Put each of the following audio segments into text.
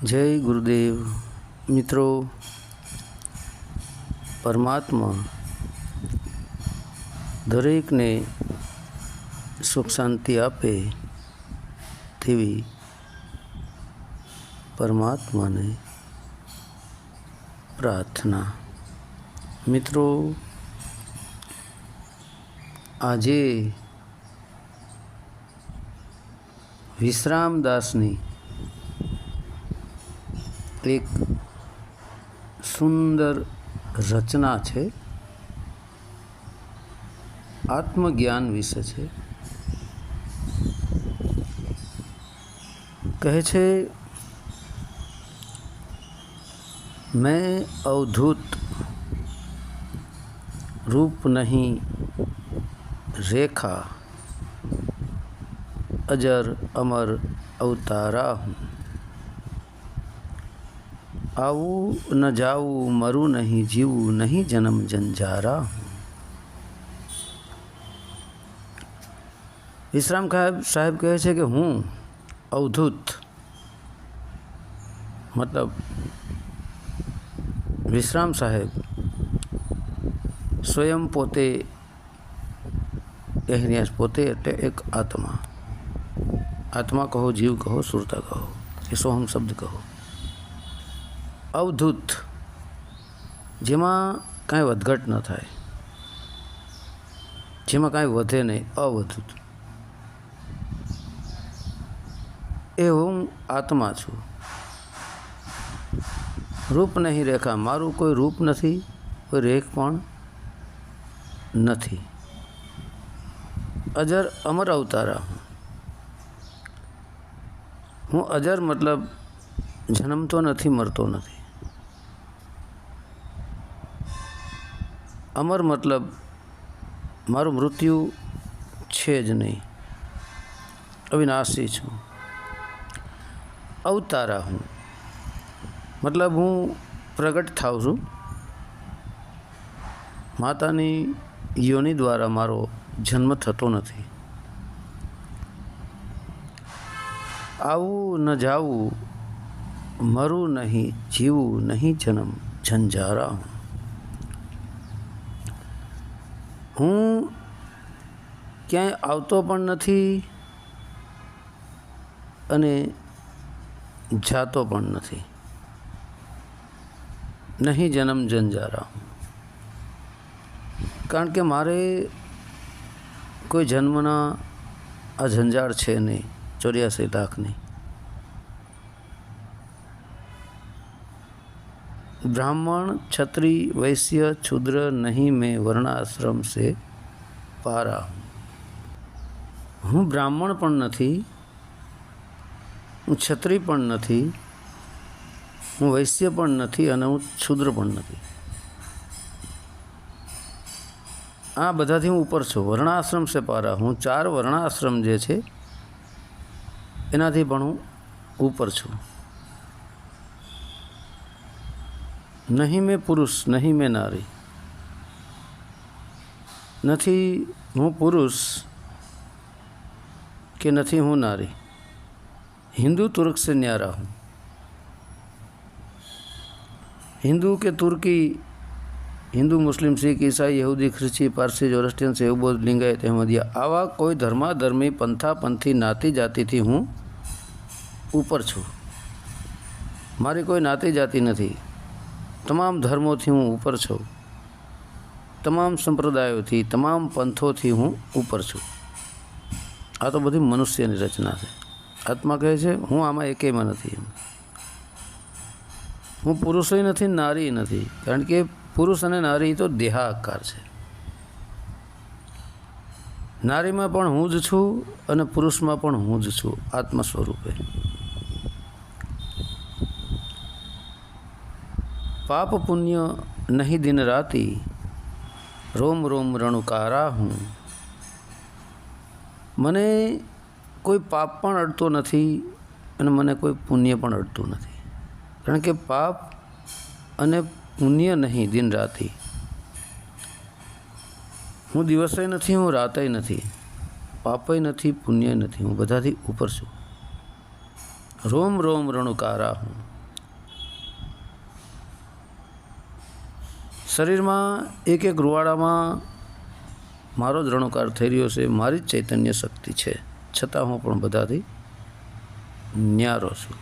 જય ગુરુદેવ. મિત્રો પરમાત્મા દરેકને સુખ શાંતિ આપે તેવી પરમાત્માને પ્રાર્થના. મિત્રો આજે વિશ્રામદાસની એક સુંદર રચના છે આત્મજ્ઞાન વિશે છે કહે છે મેં અવધૂત રૂપ નહીં રેખા અજર અમર અવતારા હું આવું ન જાવું મરું નહીં જીવું નહીં જન્મ જંજારા વિશ્રામ સાહેબ સાહેબ કહે છે કે હું અવધૂત મતલબ વિશ્રામ સાહેબ સ્વયં પોતે કહેનિયાસ પોતે એટલે એક આત્મા આત્મા કહો જીવ કહો સુરતા કહો કે સોહમ શબ્દ કહો અવધૂત, જેમાં કાંઈ વધઘટ ન થાય. જેમાં કાંઈ વધે નહીં, અવધૂત. એ હું આત્મા છું. રૂપ નહીં રેખા, મારું કોઈ રૂપ નથી, કોઈ રેખ પણ નથી. અજર અમર અવતારા હું. અજર મતલબ જન્મતો નથી, મરતો નથી. અમર મતલબ મારું મૃત્યુ છે જ નહીં. અવિનાશી છું. અવતારા હું. મતલબ હું પ્રગટ થાઉં છું. માતાની યોની દ્વારા મારો જન્મ થતો નથી. આવું ન જાવું, મરું નહીં, જીવું નહીં જન્મ, ઝંઝારા હું. હું ક્યાંય આવતો પણ નથી અને જાતો પણ નથી. નહીં જન્મ જંજારા. કારણ કે મારે કોઈ જન્મના આ ઝંઝાળ છે નહીં, ચોર્યાસી લાખની. ब्राह्मण क्षत्रिय वैश्य क्षुद्र नहीं मैं વર્ણાશ્રમ સે પારા હું બ્રાહ્મણ પણ નથી હું ક્ષત્રિય પણ નથી હું વૈશ્ય પણ નથી અને હું ક્ષુદ્ર પણ નથી આ બધાથી હું ઉપર છું વર્ણાશ્રમ સે પારા હું ચાર વર્ણાશ્રમ જે છે એનાથી પણ હું ઉપર છું નહીં મેં પુરુષ નહીં મેં નારી નથી હું પુરુષ કે નથી હું નારી હિન્દુ તુર્ક સે ન્યારા હું હિન્દુ કે તુર્કી હિન્દુ મુસ્લિમ શીખ ઈસાઈ યહૂદી ખ્રિસ્તી પારસી જોરસ્ટિયન સેવબોધ લિંગાયત અહેમદિયા આવા કોઈ ધર્માધર્મી પંથા પંથી નાતી જાતિથી હું ઉપર છું મારી કોઈ નાતી જાતિ નથી તમામ ધર્મોથી હું ઉપર છું. તમામ સંપ્રદાયોથી, તમામ પંથોથી હું ઉપર છું. આ તો બધી મનુષ્યની રચના છે. આત્મા કહે છે, હું આમાં એકેયમાં નથી હું પુરુષોય નથી, નારી નથી. કારણ કે પુરુષ અને નારી તો દેહાકાર છે. નારીમાં પણ હું જ છું અને પુરુષમાં પણ હું જ છું આત્મ સ્વરૂપે પાપ પુણ્ય નહીં દિન રાતી. રોમ રોમ રણુકારા હું. મને કોઈ પાપ પણ અડતો નથી અને મને કોઈ પુણ્ય પણ અડતું નથી. કારણ કે પાપ અને પુણ્ય નહીં દિન રાતી. હું દિવસે નથી, હું રાતે નથી. પાપય નથી, પુણ્ય નથી. હું બધાથી ઉપર છું. રોમ રોમ રણુકારા હું. શરીરમાં એક એક રૂવાડામાં મારો જ રણોકાર થઈ રહ્યો છે, મારી જ ચૈતન્ય શક્તિ છે. છતાં હું પણ બધાથી ન્યારો છું.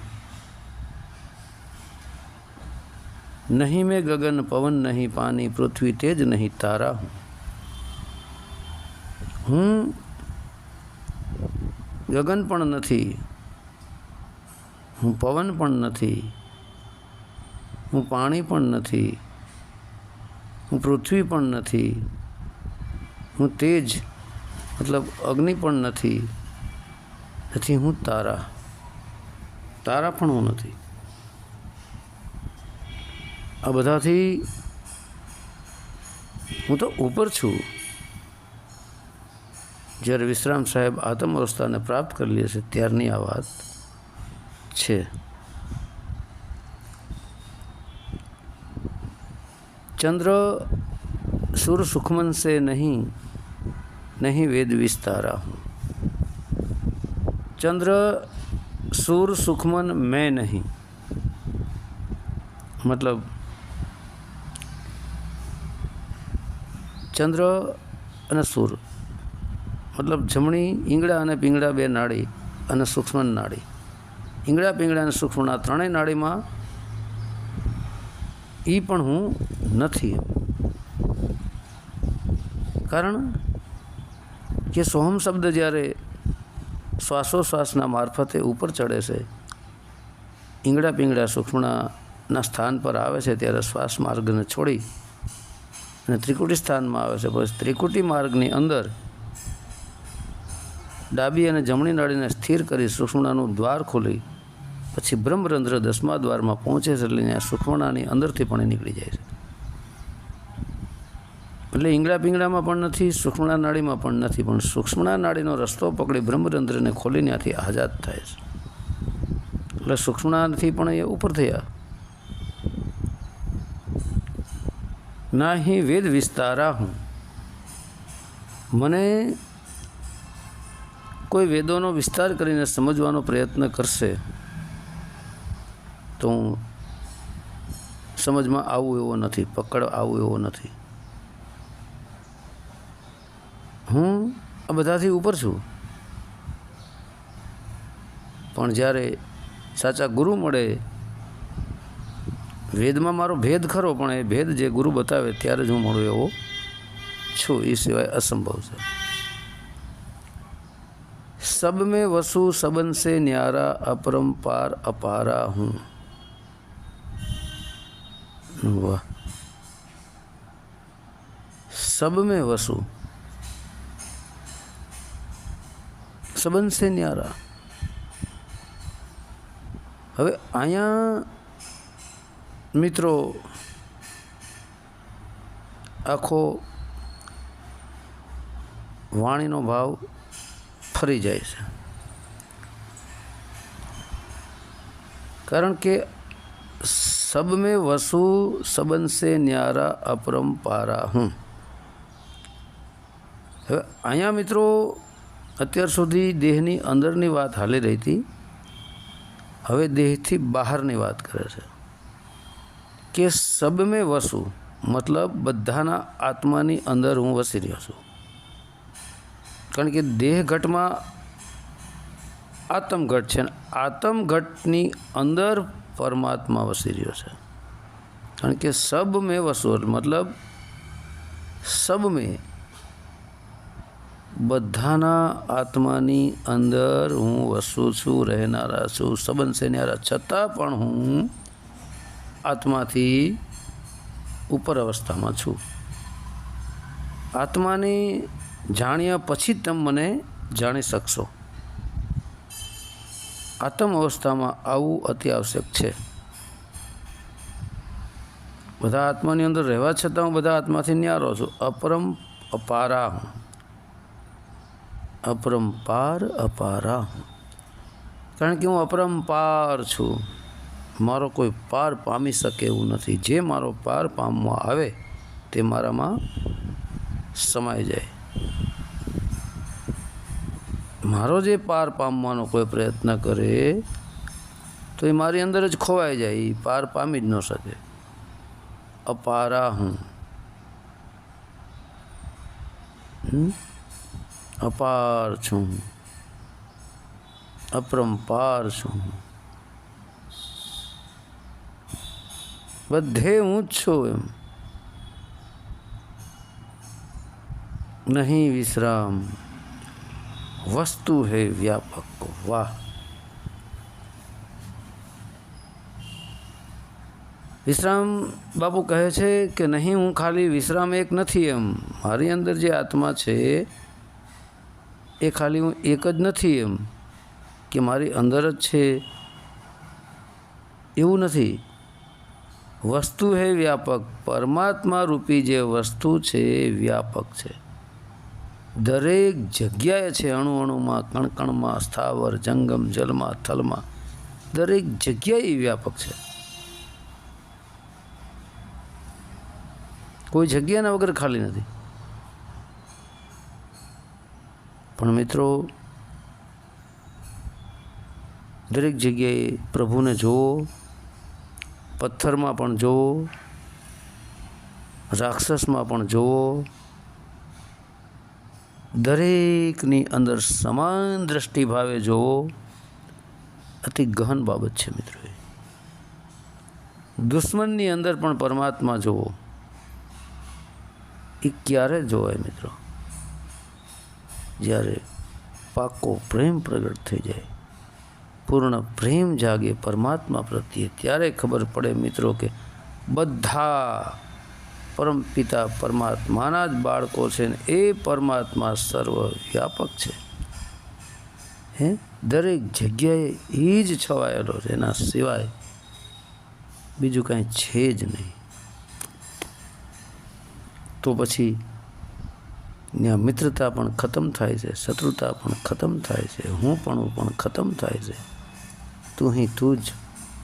નહીં મેં ગગન, પવન નહીં પાણી, પૃથ્વી તેજ નહીં તારા હું. હું ગગન પણ નથી, હું પવન પણ નથી, હું પાણી પણ નથી હું પૃથ્વી પણ નથી. હું તેજ, મતલબ અગ્નિ પણ નથી. નથી, હું તારા. તારા પણ હું નથી. આ બધાથી હું તો ઉપર છું. જ્યારે વિશ્રામ સાહેબ આત્મ અવસ્થાને પ્રાપ્ત કરી લે ત્યારની આ વાત છે. ચંદ્ર સુર સુખમન સે નહીં નહીં વેદ વિસ્તારા હું ચંદ્ર સુર સુખમન મેં નહીં મતલબ ચંદ્ર અને સૂર મતલબ જમણી ઈંગડા અને પીંગડા બે નાડી અને સૂક્ષ્મ નાડી ઈંગડા પીંગડા અને સૂક્ષ્મ ત્રણેય નાડીમાં એ પણ હું નથી કારણ કે સોહમ શબ્દ જ્યારે શ્વાસોશ્વાસના મારફતે ઉપર ચડે છે ઈંગડા પિંગડા સૂક્ષ્મના સ્થાન પર આવે છે ત્યારે શ્વાસ માર્ગને છોડી અને ત્રિકુટી સ્થાનમાં આવે છે. પછી ત્રિકુટી માર્ગની અંદર ડાબી અને જમણી નાળીને સ્થિર કરી સુષુમ્નાનું દ્વાર ખોલી પછી બ્રહ્મરંધ્ર દસમા દ્વારમાં પહોંચે છે એટલે ત્યાં સુખમણાની અંદરથી પણ નીકળી જાય છે. એટલે ઈંગડા પિંગડામાં પણ નથી સુક્ષ્મણા નાડીમાં પણ નથી, પણ સુક્ષ્મણા નાડીનો રસ્તો પકડી બ્રહ્મરંધ્રને ખોલી ત્યાંથી આઝાદ થાય છે. એટલે સુક્ષ્મણાથી પણ એ ઉપર થયા. ના હિ વેદ વિસ્તારા હું. મને કોઈ વેદોનો વિસ્તાર કરીને સમજવાનો પ્રયત્ન કરશે. તો હું સમજમાં આવું એવો નથી, પકડ આવું એવો નથી. હું આ બધાથી ઉપર છું. પણ જ્યારે સાચા ગુરુ મળે, વેદમાં મારો ભેદ ખરો, પણ એ ભેદ જે ગુરુ બતાવે ત્યારે જ હું મળું એવો છું. એ સિવાય અસંભવ છે. સબ મેં વસુ સબન સે ન્યારા અપરંપાર અપારા હું. વાહ. સબ મેં વસુ. સબન સે ન્યારા. હવે અહીંયા, મિત્રો, આખો વાણીનો ભાવ ફરી જાય છે. કારણ કે સબ મેં વસુ સબન સે ન્યારા અપરંપારા. હું હવે અહીંયા મિત્રો અત્યાર સુધી દેહની અંદરની વાત હાલી રહી હતી. હવે દેહથી બહારની વાત કરે છે. કે સબ મેં વસું મતલબ બધાના આત્માની અંદર હું વસી રહ્યો છું. કારણ કે દેહ ઘટમાં આત્મઘટ છે આત્મઘટની અંદર પરમાત્મા વસી રહ્યો છે. કારણ કે સબ મેં વસો મતલબ સબ મેં બધાના આત્માની અંદર હું વસું છું, રહેનારા છું, સંબંધ સેનારા છતાં પણ હું આત્માથી ઉપર અવસ્થામાં છું. આત્માને જાણ્યા પછી તમે મને જાણી શકશો. આત્મ અવસ્થામાં આવવું અતિ આવશ્યક છે. બધા આત્માની અંદર રહેવા છતાં હું બધા આત્માથી ન્યારો છું. અપરમ અપારા હું અપરંપાર અપારા હું કારણ કે હું અપરંપાર છું. મારો કોઈ પાર પામી શકે એવું નથી. જે મારો પાર પામવા આવે તે મારામાં સમાઈ જાય. મારો જે પાર પામવાનો કોઈ પ્રયત્ન કરે, તો એ મારી અંદર જ ખોવાઈ જાય, એ પાર પામી જ ન શકે. અપારા હું. અપાર છું અપરંપાર છું બધે હું જ છું એમ. નહીં વિશ્રામ. વસ્તુ હે વ્યાપક. વાહ. વિશ્રામ બાપુ કહે છે કે નહીં, હું ખાલી વિશ્રામ એક નથી એમ. મારી અંદર જે આત્મા છે, એ ખાલી હું એક જ નથી એમ. કે મારી અંદર જ છે, એવું નથી. વસ્તુ હે વ્યાપક. પરમાત્મા રૂપી જે વસ્તુ છે, એ વ્યાપક છે. દરેક જગ્યાએ છે અણુ અણુમાં કણકણમાં, સ્થાવર, જંગમ, જલમાં, થલમાં. દરેક જગ્યાએ વ્યાપક છે. કોઈ જગ્યાના વગર ખાલી નથી. પણ મિત્રો, દરેક જગ્યાએ પ્રભુને જોવો પથ્થરમાં પણ જોવો રાક્ષસમાં પણ જોવો દરેકની અંદર સમાન દ્રષ્ટિભાવે જોવો, અતિ ગહન બાબત છે મિત્રો એ. દુશ્મનની અંદર પણ પરમાત્મા જોવો, એ ક્યારે જોવાય મિત્રો? જ્યારે પાકો પ્રેમ પ્રગટ થઈ જાય, પૂર્ણ પ્રેમ જાગે પરમાત્મા પ્રત્યે, ત્યારે ખબર પડે મિત્રો કે બધા પરમ પિતા પરમાત્માના જ બાળકો છે ને એ પરમાત્મા સર્વ વ્યાપક છે. હે? દરેક જગ્યાએ એ જ છવાયેલો છે. એના સિવાય બીજું કાંઈ છે જ નહીં. તો પછી ત્યાં મિત્રતા પણ ખતમ થાય છે, શત્રુતા પણ ખતમ થાય છે, હું પણ પણ ખતમ થાય છે. તું અહીં તું જ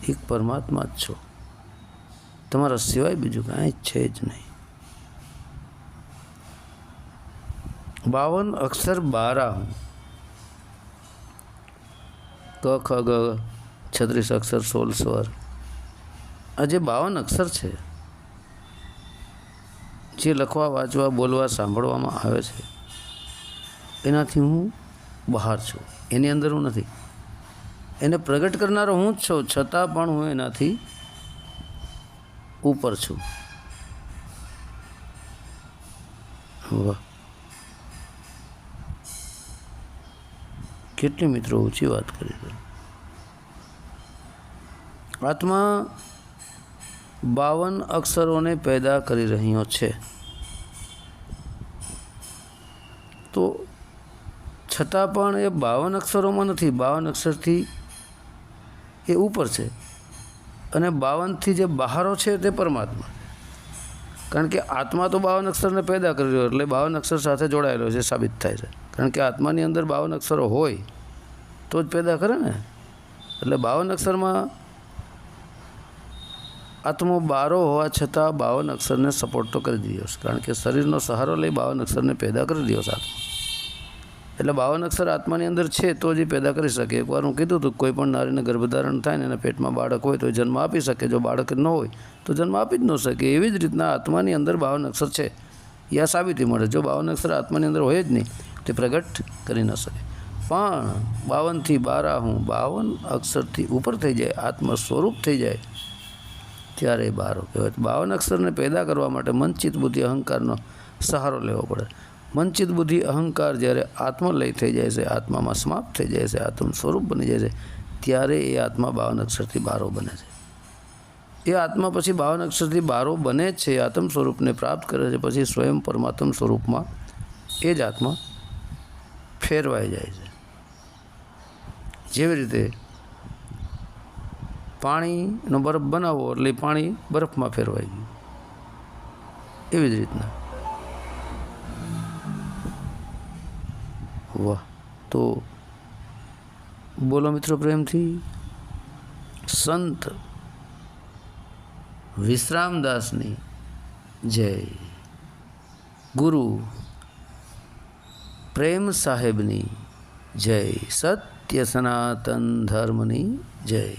એક પરમાત્મા જ છો. તમારા સિવાય બીજું કાંઈ છે જ નહીં. બાવન અક્ષર બારા ક, ખ ગ, છત્રીસ અક્ષર, સોળ, સ્વર. આ જે બાવન અક્ષર છે, જે લખવા, વાંચવા, બોલવા, સાંભળવામાં આવે છે, એનાથી હું બહાર છું. એની અંદર હું નથી. એને પ્રગટ કરનારો હું જ છું. છતાં પણ હું એનાથી ઉપર છું. વાહ. કેટલી મિત્રો ઊંચી વાત કરી આત્મા બાવન અક્ષરોને પેદા કરી રહ્યો છે. તો છતાં પણ એ બાવન અક્ષરોમાં નથી, બાવન અક્ષરથી એ ઉપર છે. અને બાવનથી જે બહારો છે તે પરમાત્મા. કારણ કે આત્મા તો બાવન અક્ષરને પેદા કરી રહ્યો એટલે બાવન અક્ષર સાથે જોડાયેલો છે, સાબિત થાય છે. કારણ કે આત્માની અંદર બાવન અક્ષરો હોય, તો જ પેદા કરે ને. એટલે બાવન અક્ષરમાં આત્મો બારો હોવા છતાં બાવન અક્ષરને સપોર્ટ તો કરી દીધો કારણ કે શરીરનો સહારો લઈ બાવન અક્ષરને પેદા કરી દીધો આત્મા. એટલે બાવન અક્ષર આત્માની અંદર છે તો જ એ પેદા કરી શકે. એકવાર હું કીધું હતું કોઈ પણ નારીને ગર્ભધારણ થાય ને એના પેટમાં બાળક હોય તો જન્મ આપી શકે. જો બાળક ન હોય તો જન્મ આપી જ ન શકે. એવી જ રીતના આત્માની અંદર બાવન અક્ષર છે. યા સાબિતી મળે. જો બાવન અક્ષર આત્માની અંદર હોય જ નહીં, તે પ્રગટ કરી ન શકે. પણ બાવનથી બારા હું બાવન અક્ષરથી ઉપર થઈ જાય આત્મ સ્વરૂપ થઈ જાય, ત્યારે બારો કહેવાય. બાવન અક્ષરને પેદા કરવા માટે મનચિત બુદ્ધિ અહંકારનો સહારો લેવો પડે. મનચિત બુદ્ધિ અહંકાર જ્યારે આત્મલય થઈ જાય છે, આત્મામાં સમાપ્ત થઈ જાય છે, આત્મ સ્વરૂપ બની જાય છે, ત્યારે એ આત્મા બાવન અક્ષરથી બારો બને છે. એ આત્મા પછી બાવન અક્ષરથી બારો બને છે આત્મ સ્વરૂપને પ્રાપ્ત કરે છે, પછી સ્વયં પરમાત્મ સ્વરૂપમાં એ જ આત્મા ફેરવાઈ જાય છે. જેવી રીતે પાણીનો બરફ બનાવો એટલે પાણી બરફમાં ફેરવાઈ ગયું. એવી જ રીતના. વાહ. તો બોલો મિત્રો પ્રેમથી. સંત વિશ્રામદાસની જય. ગુરુ પ્રેમ સાહેબની જય. સત્ય સનાતન ધર્મની જય.